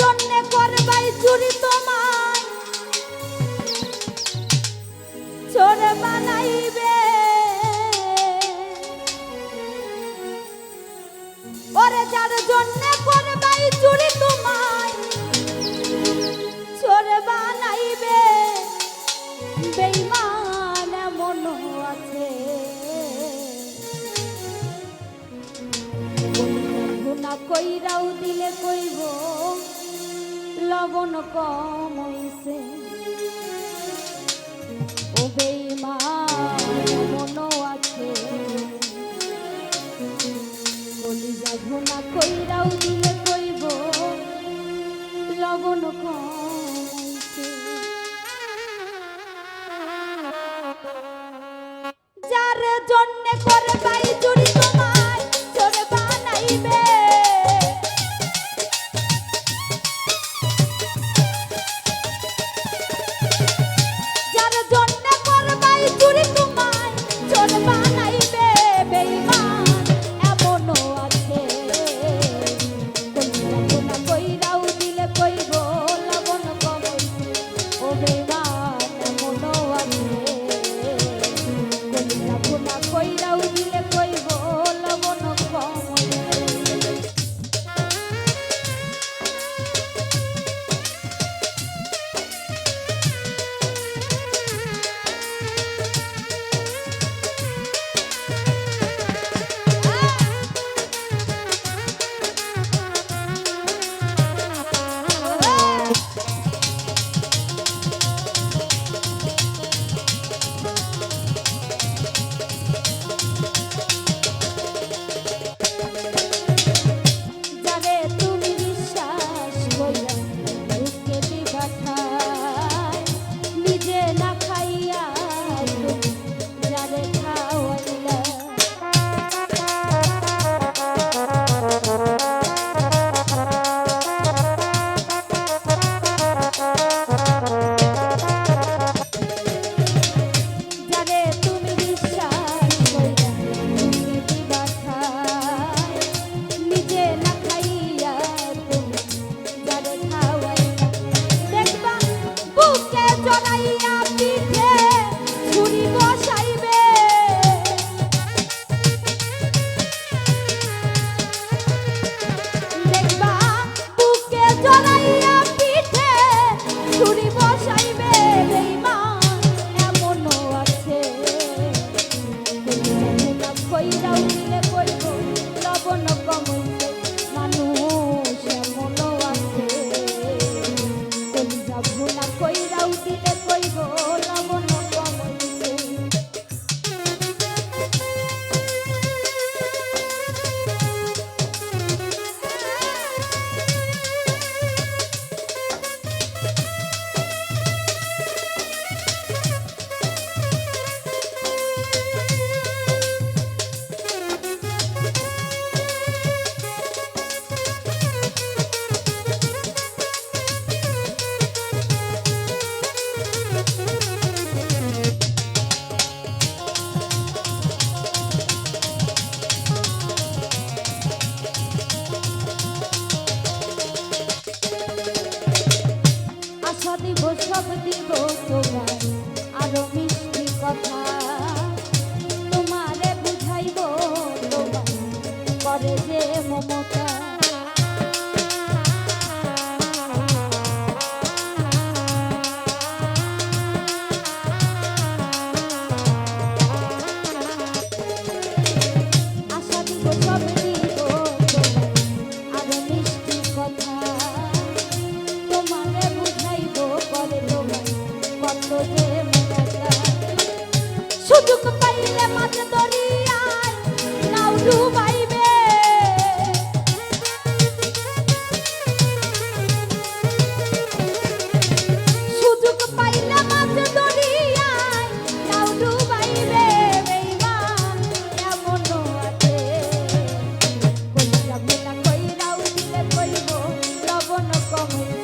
জন্যে করবাই চুরি তোমার। চোর বানাইবে। ওরে যার জন্যে করবাই চুরি তোমায় চোর বানাইবে। বেইমান মন আছে। কইরাও দিলে কইব। লগন কমইছে ও বেইমা মন আছে। কলিজা ঘুমা কইরাও দিলে কইব লগন কম সব দিব Oh.